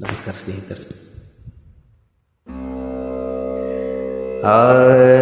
ನಮಸ್ಕಾರ ಸ್ನೇಹಿತರೆ ಅಪರಾಧೀನಾನಲ್ಲ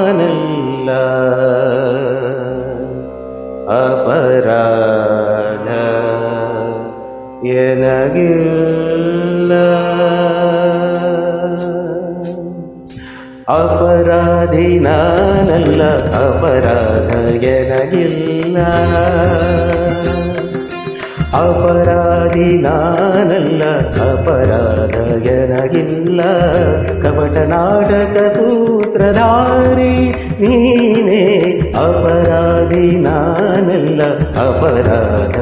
അപരാധീനല്ല അപരാധ എനകില്ല. അപരാധീനല്ല അപരാധ ಎನಗಿಲ್ಲ ಅಪರಾಧಿ ನಾನಲ್ಲ ಅಪರಾಧ ಎನಗಿಲ್ಲ ಕಪಟ ನಾಟಕ ಸೂತ್ರಧಾರಿ ನೀನೇ. ಅಪರಾಧಿ ನಾನಲ್ಲ ಅಪರಾಧ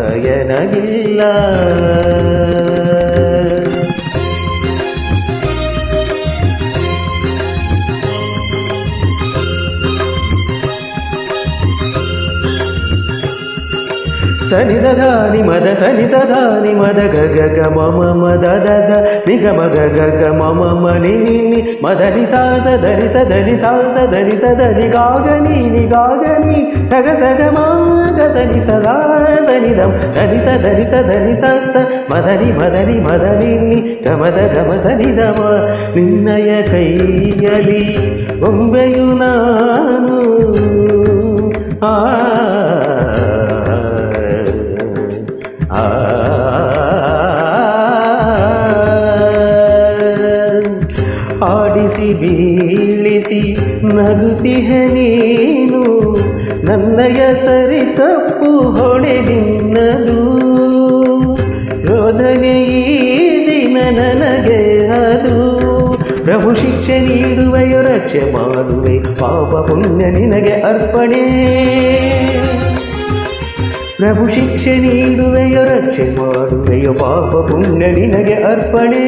ಗಗ ಮಮ ಮನಿ ನಿ ಮದ ನಿ ಸಾ ಸ ಧನಿ ಸ ಧನಿ ಸಾ ಸ ಧನಿ ಸ ಧನಿ ಗಾಗ ನೀ ನಿ ಗಾಗ ನೀ ಸಗ ಸಗ ಮಾಗ ಸನಿ ಸದಾ ಸನಿ ದಂ ಧನಿ ಸ ಧನಿ ಸ ಧನಿ ಸ ಸ ಮದನಿ ಮದನಿ ಮದನಿ ನಿ ಗಮದ ಗಮ ಸನಿ ದಮ ನಿನ್ನಯ ಕೈಯಲಿ ಬೊಂಬೆಯು ನಾನು ಆ ಆ ಬೀಳಿಸಿ ನಗುತ್ತಿಹ ನೀನು, ನನ್ನಯ ಸರಿ ತಪ್ಪು ಹೊಳೆ ನಿನ್ನದು. ಯೋಧನೆ ದಿನ ನನಗೆ ಅದು. ಪ್ರಭು ಶಿಕ್ಷೆ ನೀಡುವೆಯು ರಕ್ಷೆ ಮಾಡುವೆ, ಪಾಪ ಪುಣ್ಯ ನಿನಗೆ ಅರ್ಪಣೆ. ಪ್ರಭು ಶಿಕ್ಷೆ ನೀಡುವೆಯೋ ರಕ್ಷೆ ಮಾಡುವೆಯೋ, ಪಾಪ ಪುಣ್ಯ ನಿನಗೆ ಅರ್ಪಣೆ.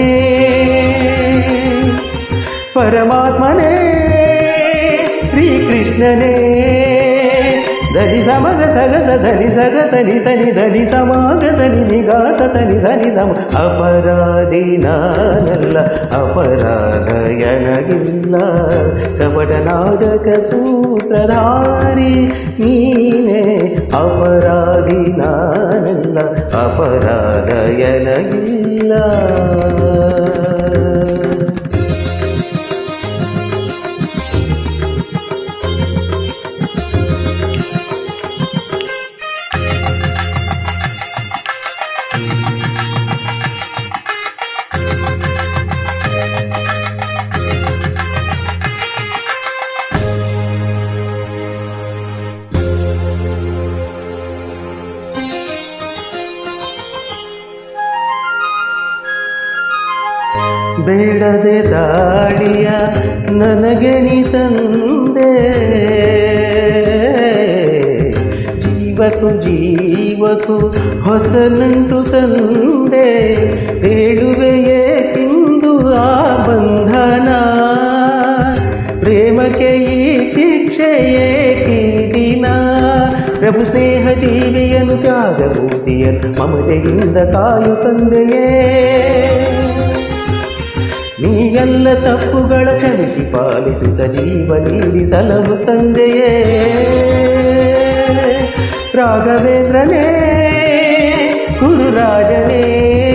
పరమాత్మనే శ్రీకృష్ణనే. ధని సమగ సగస ధని సగ సని సని ధని సమాగ సని నిగాస సని ధని సమ అపరాధినానల్ల అపరాధయనగిల్ల. కపట నాగక సూత్రధారి నీనే అపరాధినానల్ల అపరాధయనగిల్ల. ಬೇಡದೆ ದಾಳಿಯ ನನಗೆ ನೀ ತಂದೆ. ಜೀವಕು ಜೀವಕು ಹೊಸ ನಂಟು ತಂದೆ. ಹೇಳುವೆಯೇ ತಿಂದು ಆ ಬಂಧನ? ಪ್ರೇಮಕ್ಕೆ ಈ ಶಿಕ್ಷೆಯೇ ದಿನ? ಪ್ರಭು ಸ್ನೇಹ ಜೀವಿಯನು ತ್ಯಾಗಮೂರ್ತಿಯನು ಮಮತೆಯಿಂದ ಕಾಯು ತಂದೆಯೇ. ನೀಗೆಲ್ಲ ತಪ್ಪುಗಳ ಕ್ಷಮಿಸಿ ಪಾಲಿಸುತ್ತ ಜೀವ ನೀಡಿ ಸಲಹು ತಂದೆಯೇ. ರಾಘವೇಂದ್ರನೇ ಗುರುರಾಜನೇ.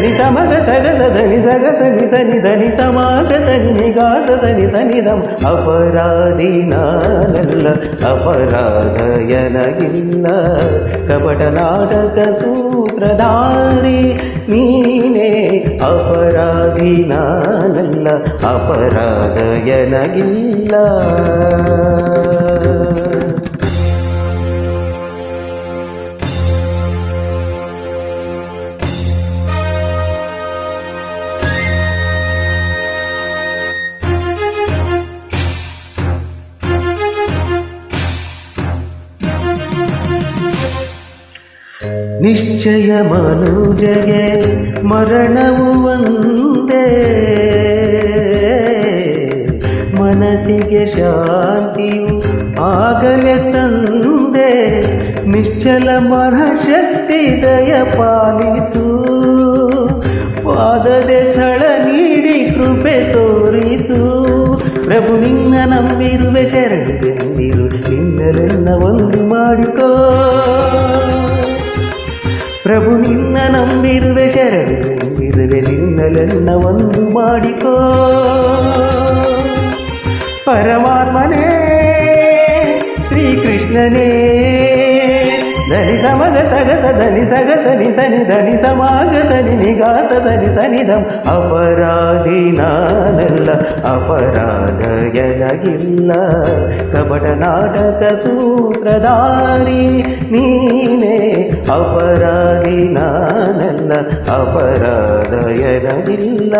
ಧನಿ ಸಮಗ ಸಗಸ ಧನಿ ಸಗ ಸನಿ ಸನಿ ಧನಿ ಸಮಾಗ ಸನಿ ನಿಗಾಸ ಸನಿ ಸನಿ ದಮ ಅಪರಾಧಿ ನಾನಲ್ಲ ಅಪರಾಧ ಎನಗಿಲ್ಲ ಕಪಟ ನಾಟಕ ಸೂತ್ರಧಾರಿ ನೀನೇ ಅಪರಾಧಿ ನಾನಲ್ಲ ನಿಶ್ಚಯ ಮನುಜಗೆ ಮರಣವು ಒಂದೇ. ಮನಸ್ಸಿಗೆ ಶಾಂತಿಯು ಆಗಲೇ ತಂದೆ. ನಿಶ್ಚಲ ಮರಶಕ್ತಿ ದಯ ಪಾಲಿಸು. ಪಾದದೆ ಸ್ಥಳ ನೀಡಿ ಕೃಪೆ ತೋರಿಸು. ಪ್ರಭು ನಿನ್ನ ನಂಬಿರುವೆ ಶರಣೆಂದಿರು ನಿನ್ನಲೆಲ್ಲ ಒಂದು ಮಾಡಿಕೋ. ಪ್ರಭು ನಿನ್ನ ನಂಬಿರುವೆ ಶರಣೆಂದಿರುವೆ ನಿನ್ನಲೆಲ್ಲ ಒಂದು ಮಾಡಿಕೋ ಪರಮಾತ್ಮನೇ ಶ್ರೀಕೃಷ್ಣನೇ சக சதனி சக சனி சனி தனி சமாக சனி நிகா சதனி சனிதம். அபராதி நானல்ல அபராத எனகில்ல கபட நாடக சூತ್ರதாரி நீனே அபராதி நானல்ல அபராத எனகில்ல